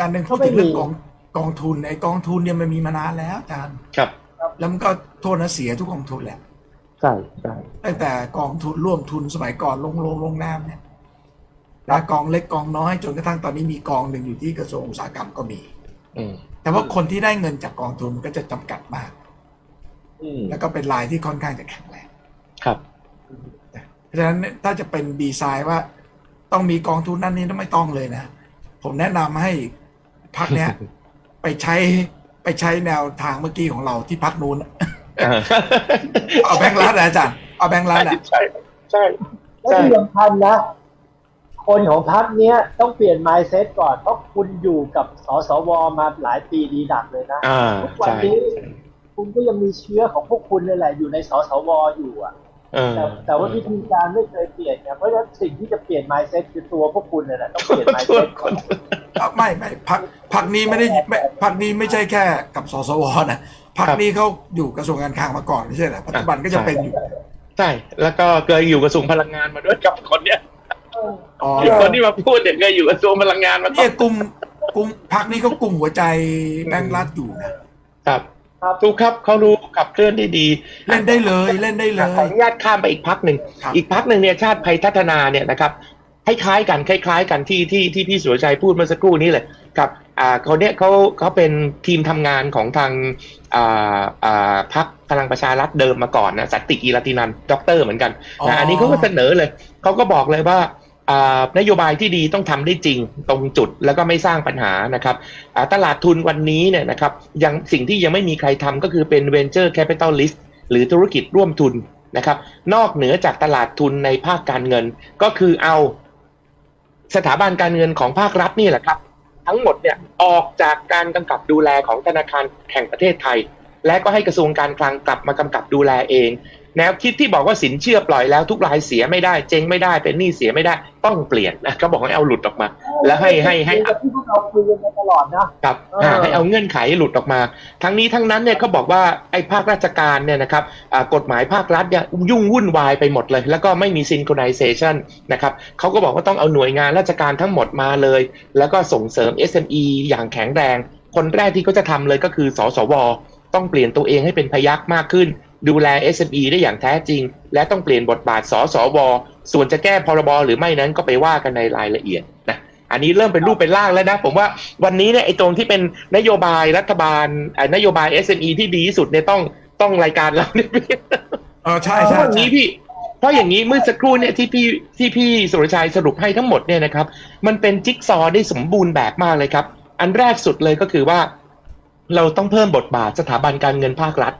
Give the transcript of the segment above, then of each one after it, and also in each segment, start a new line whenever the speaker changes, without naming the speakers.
อันหนึ่งพูดถึงเรื่องกองกองทุนไอ้กองทุนเนี่ยมันมีมานานแล้วอาจารย์
ครับ
แล้วมันก็โทษนะเสียทุกกองทุนแหละ
ใช่ใช่
ตั้งแต่กองทุนร่วมทุนสมัยก่อนลงลงลงน้ำเนี่ยแล้วกองเล็กกองน้อยจนกระทั่งตอนนี้มีกองหนึ่งอยู่ที่กระทรวงอุตสาหกรรมก็มี
อืม
แต่ว่าคนที่ได้เงินจากกองทุนก็จะจำกัดมาก
อืม
แล้วก็เป็นรายที่ค่อนข้างจะแข็งแรง
ครับ
เพราะฉะนั้นถ้าจะเป็นดีไซน์ว่า ต้องมีกองทุนนั่นนี่ไม่ต้องเลยนะ ผมแนะนำให้ พักเนี้ย ไปใช้ไปใช้แนวทางเมื่อกี้ของเราที่พักนู้น
อ่า
เอาแบงค์รัฐนะอาจารย์เอาแบงค์รัฐอะ
ใช่ใช่
และที่สำคัญนะ คนของพรรคเนี้ยต้องเปลี่ยน mindset ก่อน เพราะคุณอยู่กับสสวมาหลายปีดีดักเลยนะ
อ่า
ทุกวัน
ใช่
นี้คุณก็ยังมีเชื้อของพวกคุณนี่แหละอยู่ในสสวอยู่อะ
เออ
แต่แต่ว่าวิธีการไม่เคยเปลี่ยนเนี่ยเพราะฉะนั้นสิ่งที่จะเปลี่ยน mindset คือตัวพวกคุณนี่แหละต้องเปลี่ยน mindset ก่อน
เอา ไม่ไม่พักพักนี้ไม่ได้ไม่พักนี้ไม่ใช่แค่กับสสวนะพักนี้เขาอยู่กระทรวงการคลังมาก่อนไม่ใช่เหรอปัจจุบันก็จะเป็นอยู่
ใช่แล้วก็เคยอยู่กระทรวงพลังงานมาด้วยกับคนเนี้ย
อ๋อ
ไอ้คนที่มาพูดเนี่ยเคยอยู่กระทรวงพลังงานมาก่
เนี่
อยน
กลุ่มกลุ่มพักนี้เขากลุ่มหัวใจแบงค์รัฐอยู่นะครับ
ครับ
ถูกครับเขารู้ขับเคลื่อนได้ดี
เล่นได้เลยเล่นได้เล
ขอยอนุญาตข้ามไปอีกพักหนึ่ง
ครับ
อีกพักหนึ่งเนี่ยชาติไทยพัฒนาเนี่ยนะครับ คล้ายๆกันคล้าย ๆ กันที่ที่ที่พี่สุรชัยพูดเมื่อสักครู่นี้เลยครับอ่าเขาเนี่ยเขาเขาเป็นทีมทำงานของทางอ่าอ่าพักพลังประชารัฐเดิมมาก่อนนะสันติกีรตินันท์ด็อกเตอร์เหมือนกัน
อ๋อ
นะอันนี้เขาก็เสนอเลยเขาก็บอกเลยว่าอ่านโยบายที่ดีต้องทำได้จริงตรงจุดแล้วก็ไม่สร้างปัญหานะครับอ่าตลาดทุนวันนี้เนี่ยนะครับยังสิ่งที่ยังไม่มีใครทำก็คือเป็น venture capitalist หรือธุรกิจร่วมทุนนะครับ นอกเหนือจากตลาดทุนในภาคการเงินก็คือเอา สถาบันการเงินของภาครัฐนี่แหละครับ ทั้งหมดเนี่ยออกจากการกำกับดูแลของธนาคารแห่งประเทศไทย และก็ให้กระทรวงการคลังกลับมากำกับดูแลเอง แนวคิดที่บอกว่าสินเชื่อปล่อยแล้วทุกรายเสียไม่ได้ เจ๊งไม่ได้เป็นหนี้เสียไม่ได้ต้องเปลี่ยนนะเขาบอกให้เอาหลุดออกมา แล้วให้ให้ให้
แบบที่พวกเราคุยกันมาตลอดนะ
ครับ
เอออ่า
ให้เอาเงื่อนไขหลุดออกมา ทั้งนี้ทั้งนั้นเนี่ยเขาบอกว่าไอ้ภาคราชการเนี่ยนะครับอ่ากฎหมายภาครัฐเนี่ยยุ่งวุ่นวายไปหมดเลย แล้วก็ไม่มี synchronization นะครับเขาก็บอกว่าต้องเอาหน่วยงานราชการทั้งหมดมาเลย แล้วก็ส่งเสริม SME อย่างแข็งแรง คนแรกที่เขาจะทำเลยก็คือสสว ต้องเปลี่ยนตัวเองให้เป็นพยักมากขึ้น ดูแล SME ได้อย่างแท้จริง และต้องเปลี่ยนบทบาทสสวส่วนจะแก้พรบหรือไม่นั้นก็ไปว่ากันในรายละเอียดนะ อันนี้เริ่มเป็นรูปเป็นร่างแล้วนะ ผมว่าวันนี้เนี่ยไอ้ตรงที่เป็นนโยบายรัฐบาลอ่านโยบาย SME ที่ดีที่สุดเนี่ยต้องต้องรายการเราเนี่ย
เออใช่
เพ
ใช่
ราะอย่าง
ใช่
นี้พี่เพราะอย่างนี้เมื่อสักครู่เนี่ยที่พี่ที่พี่สุรชัยสรุปให้ทั้งหมดเนี่ยนะครับ มันเป็นจิ๊กซอว์ได้สมบูรณ์แบบมากเลยครับ อันแรกสุดเลยก็คือว่า เราต้องเพิ่มบทบาทสถาบันการเงินภาครัฐ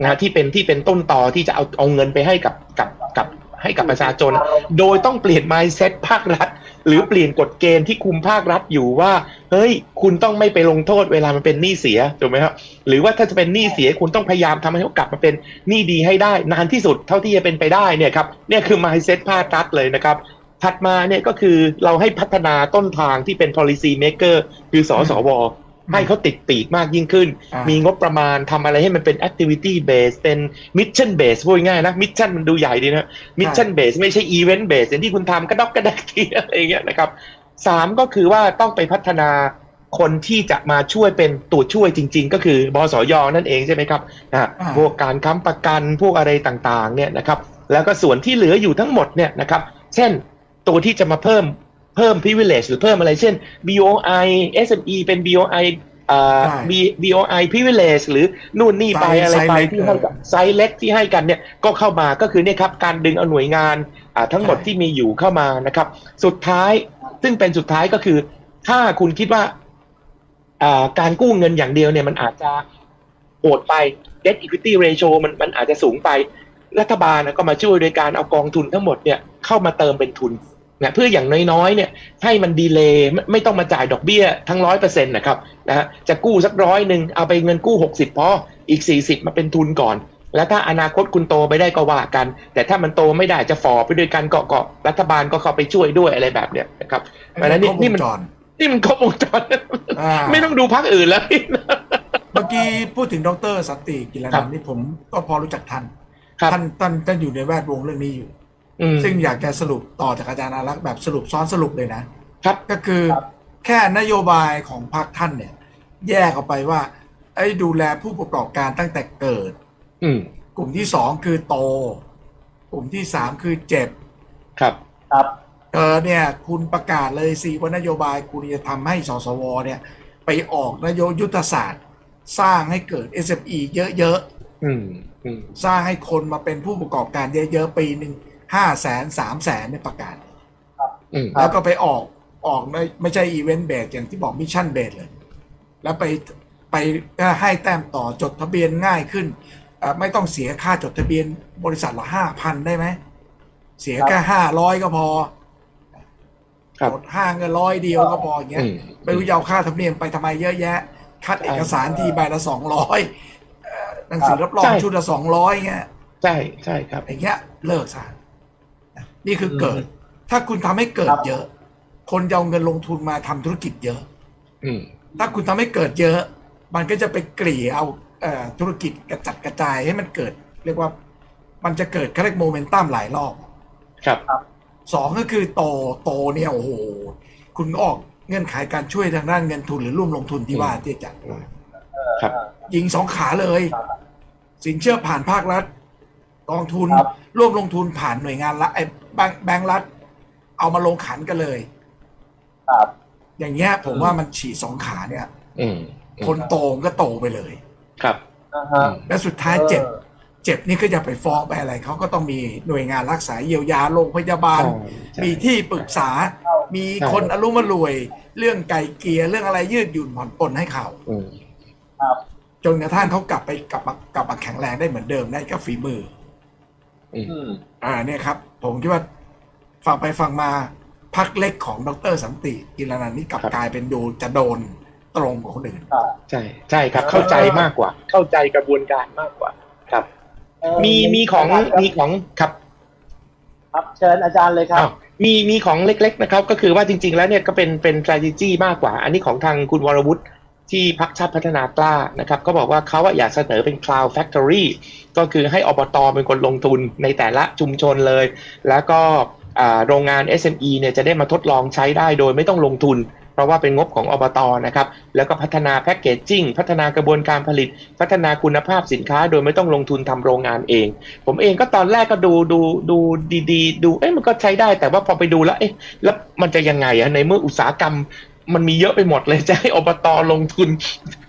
นะฮะที่เป็นที่เป็นต้นตอที่จะเอาเอาเงินไปให้กับกับกับให้กับประชาชน โดยต้องเปลี่ยน mindset ภาครัฐ หรือเปลี่ยนกฎเกณฑ์ที่คุมภาครัฐอยู่ว่า เฮ้ย คุณต้องไม่ไปลงโทษเวลามันเป็นหนี้เสียถูกไหมครับหรือว่าถ้าจะเป็นหนี้เสียคุณต้องพยายามทำให้เขากลับมาเป็นหนี้ดีให้ได้ นานที่สุดเท่าที่จะเป็นไปได้เนี่ยครับเนี่ยคือ mindset ภาครัฐเลยนะครับถัดมาเนี่ยก็คือเราให้พัฒนาต้นทางที่เป็น policy maker คือสสว ให้เขาติดปีกมากยิ่งขึ้น
อ่ามี
มีงบประมาณทำอะไรให้มันเป็น activity base เป็น mission base พูดง่ายๆนะ mission มันดูใหญ่ดีนะ mission base ไม่ใช่ event base อย่างที่คุณทำกระดอกกระแดกทีอะไรอย่างเงี้ยนะครับสามก็คือว่าต้องไปพัฒนาคนที่จะมาช่วยเป็นตัวช่วยจริง ๆ ก็คือบสยนั่นเองใช่ไหมครับนะ
อ่า
พวกการค้ำประกันพวกอะไรต่างๆเนี่ยนะครับแล้วก็ส่วนที่เหลืออยู่ทั้งหมดเนี่ยนะครับ เช่นตัวที่จะมาเพิ่ม เพิ่ม privilege หรือเพิ่มอะไรเช่น BOI SME เป็น BOI อ่า
ใช่
B- BOI privilege หรือนู่นนี่ไป
ไซส์
อะไรไป
ไซส์เล็ก
ที่ให้กับ
เออ
ไซส์เล็กที่ให้กันเนี่ยก็เข้ามาก็คือเนี่ยครับการดึงเอาหน่วยงานอ่าทั้งหมด
ใช่
ที่มีอยู่เข้ามานะครับ สุดท้ายซึ่งเป็นสุดท้ายก็คือ ถ้าคุณคิดว่าอ่าการกู้เงินอย่างเดียวเนี่ยมันอาจจะโหดไป debt equity ratio มันมันอาจจะสูงไปรัฐบาลนะก็มาช่วยโดยการเอากองทุนทั้งหมดเนี่ยเข้ามาเติมเป็นทุน นะเพื่ออย่างน้อยๆเนี่ยให้มันดีเลย์ไม่ไม่ต้องมาจ่ายดอกเบี้ยทั้งร้อยเปอร์เซ็นต์นะครับนะฮะจะกู้สักร้อยหนึ่งเอาไปเงินกู้หกสิบพออีกสี่สิบมาเป็นทุนก่อน แล้วถ้าอนาคตคุณโตไปได้ก็ว่ากัน แต่ถ้ามันโตไม่ได้จะฝ่อไปด้วยกันเกาะเกาะรัฐบาลก็เข้าไปช่วยด้วยอะไรแบบเนี้ยนะครับเพราะฉะนั้นนี่นี่มัน
ครบวงจร
นี่มันครบวงจร
อ่า
ไม่ต้องดูพักอื่นแล้ว
เมื่อกี้พูดถึงดรสันติกิร
ครั
นั
บ
นท์นี่ผมก็พอรู้จักท่าน
ครับ
ท่านท่านท่านอยู่ในแวดวงเรื่องนี้อยู่
อืม
ซึ่งอยากจะสรุปต่อจากอาจารย์อารักษ์แบบสรุปซ้อนสรุปเลยนะ
ครับ
ก็คือ
ครับ
แค่นโยบายของพรรคท่านเนี่ย แยกออกไปว่า ไอ้ดูแลผู้ประกอบการตั้งแต่เกิด
อืม
กลุ่มที่สองคือโต กลุ่มที่สามคือเจ็บ
ครับ
ครับ
เออเนี่ย คุณประกาศเลยสิว่านโยบายคุณจะทำให้สสวเนี่ย ไปออกนโยยุทธศาสตร์ สร้างให้เกิด SME เยอะ
อืมอืม
ๆสร้างให้คนมาเป็นผู้ประกอบการเยอะๆปีหนึ่ง ห้าแสนสามแสนเนี่ยประกาศ
อืม
แล้วก็ไปออกออกไม่ไม่ใช่อีเวนต์เบสอย่างที่บอกมิชชั่นเบสเลย แล้วไปไปให้แต้มต่อจดทะเบียนง่ายขึ้นเอ่อไม่ต้องเสียค่าจดทะเบียนบริษัทละห้าพันได้ไหม เสียแค่ห้าร้อยก็พอ
ครับ
กดห้างก็ร้อยเดียวก็พออย่างเงี้ย
อืม
ไม่รู้จะเอาค่าธรรมเนียมไปทำไมเยอะแยะ คัดเอกสารทีใบละสองร้อยหนังสือรับรอง
ใช่
ชุดละสองร้อยเงี้ย
ใช่ใช่ครับ
อย่างเงี้ยเลิกซะ นะนี่คือเกิด ถ้าคุณทำให้เกิดเยอะ คนจะเอาเงินลงทุนมาทำธุรกิจเยอะ
อืม
ถ้าคุณทำให้เกิดเยอะ มันก็จะไปกลี่เอาเอ่อธุรกิจกระจัดกระจายให้มันเกิด เรียกว่า มันจะเกิดเขาเรียกโมเมนตัมหลายรอบ
ครับ
สองก็คือโตโตเนี่ยโอ้โหคุณออกเงื่อนไขการช่วยทางด้านเงินทุนหรือร่วมลงทุนที่ว่าที่จะ
ครับ
ยิงสองขาเลย สินเชื่อผ่านภาครัฐกองทุน
ครับ
ร่วมลงทุนผ่านหน่วยงานรัฐไอ้ แบงค์แบงค์รัฐเอามาลงขันกันเลย
ครับ
อย่างเงี้ยผมว่ามันฉีดสองขาเนี่ย
อืม
คนโตก็โตไปเลย
ครับ
อ่าฮะ
และสุดท้ายเจ็บเจ็บนี่ก็อย่าไปฟ้องไปอะไรเขาก็ต้องมีหน่วยงานรักษาเยียวยาโรงพยาบาล
ใช่
มีที่ปรึกษา มี
ใช่
คนอารมณ์รวย เรื่องไก่เกลียเรื่องอะไรยืดหยุ่นผ่อนปลนให้เขา
อืม
ครับ
จนกระทั่งเขากลับไปกลับมากลับมาแข็งแรงได้เหมือนเดิมได้กับฝีมือ
อืม
อืม
อ่าเนี่ยครับ ผมคิดว่าฟังไปฟังมาพักเล็กของดรสันติกิรนันท์นี่กลับ
ครับ
กลายเป็นดูจะโดนตรงกว่าคนอื่น
ครับ
ใช่ใช่ครับ เข้าใจมากกว่า เข้าใจกระบวนการมากกว่า ครับ
เอ่อ
มีมีของมีของครับ
ครับเชิญอาจารย์เลยครับ
อ้าวมีมีของเล็ก ๆ นะครับ ก็คือว่าจริง ๆ แล้วเนี่ยก็เป็นเป็น strategy มากกว่า อันนี้ของทางคุณวรวุฒิ ที่พักชาติพัฒนากล้านะครับก็บอกว่าเขาอะอยากเสนอเป็น cloud factory ก็คือให้อบตเป็นคนลงทุนในแต่ละชุมชนเลย แล้วก็โรงงาน SME เนี่ยจะได้มาทดลองใช้ได้โดยไม่ต้องลงทุน เพราะว่าเป็นงบของอบตนะครับ แล้วก็พัฒนาแพคเกจจิ้งพัฒนากระบวนการผลิต พัฒนาคุณภาพสินค้า โดยไม่ต้องลงทุนทำโรงงานเอง ผมเองก็ตอนแรกก็ดูดูดูดีๆ ดูเอ๊ะมันก็ใช้ได้แต่ว่าพอไปดูแล้วเอ๊ะแล้วมันจะยังไงอะในเมื่ออุตสาหกรรม มันมีเยอะไปหมดเลยจะให้อบตลงทุน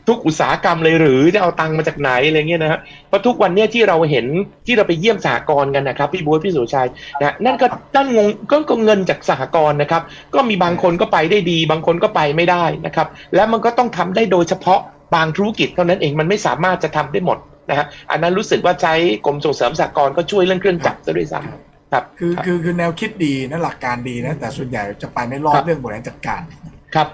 ทุกอุตสาหกรรมเลยหรือจะเอาตังค์มาจากไหนอะไรเงี้ยนะฮะเพราะทุกวันเนี้ยที่เราเห็นที่เราไปเยี่ยมสหกรณ์กันนะครับ พี่บัวพี่สุชัยนะนั่นก็นั่นงงก็ก็เงินจากสหกรณ์นะครับ ก็มีบางคนก็ไปได้ดี บางคนก็ไปไม่ได้นะครับ แล้วมันก็ต้องทำได้โดยเฉพาะบางธุรกิจเท่านั้นเองมันไม่สามารถจะทำได้หมดนะฮะอันนั้นรู้สึกว่าใช้กรมส่งเสริมสหกรณ์ก็ช่วยเรื่องเครื่องจักรซะด้วยซ้ำครับ
คือ
รับ
คือคือแนวคิดดีนะหลักการดีนะแต่ส่วนใหญ่จะไปไม่รอ
ครั
ด
บ
เรื่องบริหารจัดการ
ครับ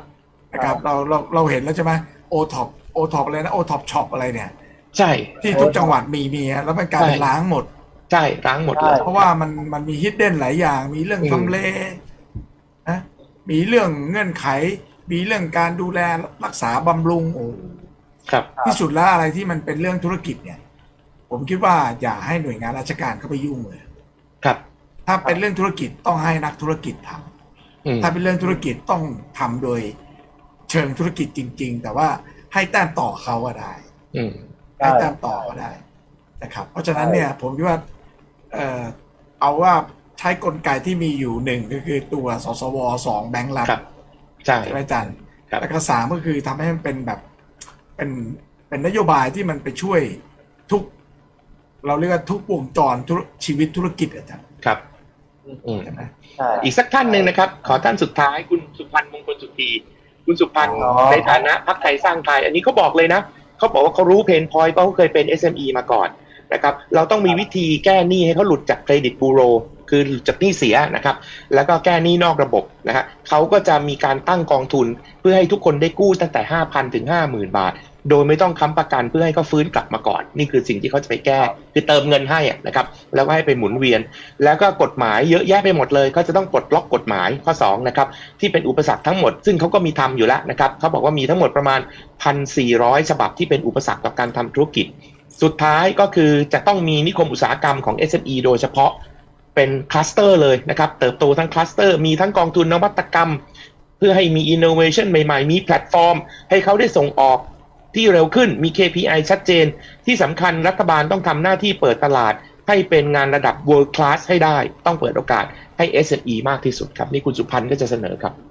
นะครับเราเราเราเห็นแล้วใช่ไหมโอท็อปโอท็อปอะไรนะโอท็อปช็อปอะไรเนี่ย
ใช่
ที่ทุกจังหวัดมีมีฮะแล้วมันกลายเป็น
ใช่
ล้างหมด
ใช่ล้างหมดเลย
ใช่
เพราะว่ามันมันมีฮิดเด้นหลายอย่าง มีเรื่อง
อืม
ทำเลนะมีเรื่องเงื่อนไข มีเรื่องการดูแลรักษาบำรุงโอ้
ครับ
ครับ
ที่สุดแล้วอะไรที่มันเป็นเรื่องธุรกิจเนี่ย ผมคิดว่าอย่าให้หน่วยงานราชการเข้าไปยุ่งเลย
ครับ
ถ้าเป็นเรื่องธุรกิจต้องให้นักธุรกิจทำ
อืม
ถ้าเป็นเรื่องธุรกิจต้องทำโดยเชิงธุรกิจจริง ๆ แต่ว่าให้แต้มต่อเขาก็ได้
อืม
ใช่
ให้แต้มต่อก็ได้นะครับ เพราะฉะนั้นเนี่ย ผมคิดว่าเออเอาว่าใช้กลไกที่มีอยู่หนึ่งก็คือตัวสสวสองแบงก์รัฐ
ครับใช่
ใช่ไหมอาจัน
ครับ
แล้วก็สามก็คือทำให้มันเป็นแบบเป็นเป็นนโยบายที่มันไปช่วยทุก เราเรียกว่าทุกวงจรธุรชีวิตธุรกิจอาจารย์
ครับ อืม
ใช่ไหม
ใช่
อีกสักท่านหนึ่งนะครับ ขอท่านสุดท้ายคุณสุพันธ์มงคลสุธีคุณสุพันธ์
อ๋อ
ในฐานะพักไทยสร้างไทย อันนี้เขาบอกเลยนะเขาบอกว่าเขารู้เพนพอยต์เพราะเขาเคยเป็น SME มาก่อนนะครับ เราต้องมีวิธีแก้หนี้ให้เขาหลุดจากเครดิตบูโรคือหลุดจากหนี้เสียนะครับ แล้วก็แก้หนี้นอกระบบนะฮะเขาก็จะมีการตั้งกองทุนเพื่อให้ทุกคนได้กู้ตั้งแต่ 5,000 ถึง 50,000 บาท โดยไม่ต้องค้ำประกันเพื่อให้เขาฟื้นกลับมาก่อน นี่คือสิ่งที่เขาจะไปแก้ คือเติมเงินให้อะนะครับแล้วก็ให้ไปหมุนเวียน แล้วก็กฎหมายเยอะแยะไปหมดเลยเขาจะต้องปลดล็อกกฎหมายข้อ2นะครับที่เป็นอุปสรรคทั้งหมด ซึ่งเขาก็มีทำอยู่แล้วนะครับเขาบอกว่ามีทั้งหมดประมาณ 1,400 ฉบับที่เป็นอุปสรรคต่อการทำธุรกิจ สุดท้ายก็คือจะต้องมีนิคมอุตสาหกรรมของ SME โดยเฉพาะเป็นคลัสเตอร์เลยนะครับเติบโตทั้งคลัสเตอร์มีทั้งกองทุนนวัตกรรมพื่อให้มี innovation ใหม่ๆ มีแพลตฟอร์ม ให้เขาได้ส่งออก ที่เร็วขึ้นมี KPI ชัดเจน ที่สำคัญรัฐบาลต้องทำหน้าที่เปิดตลาด ให้เป็นงานระดับ world class ให้ได้ ต้องเปิดโอกาสให้ SME มากที่สุดครับ นี่คุณสุพันธ์ก็จะเสนอครับ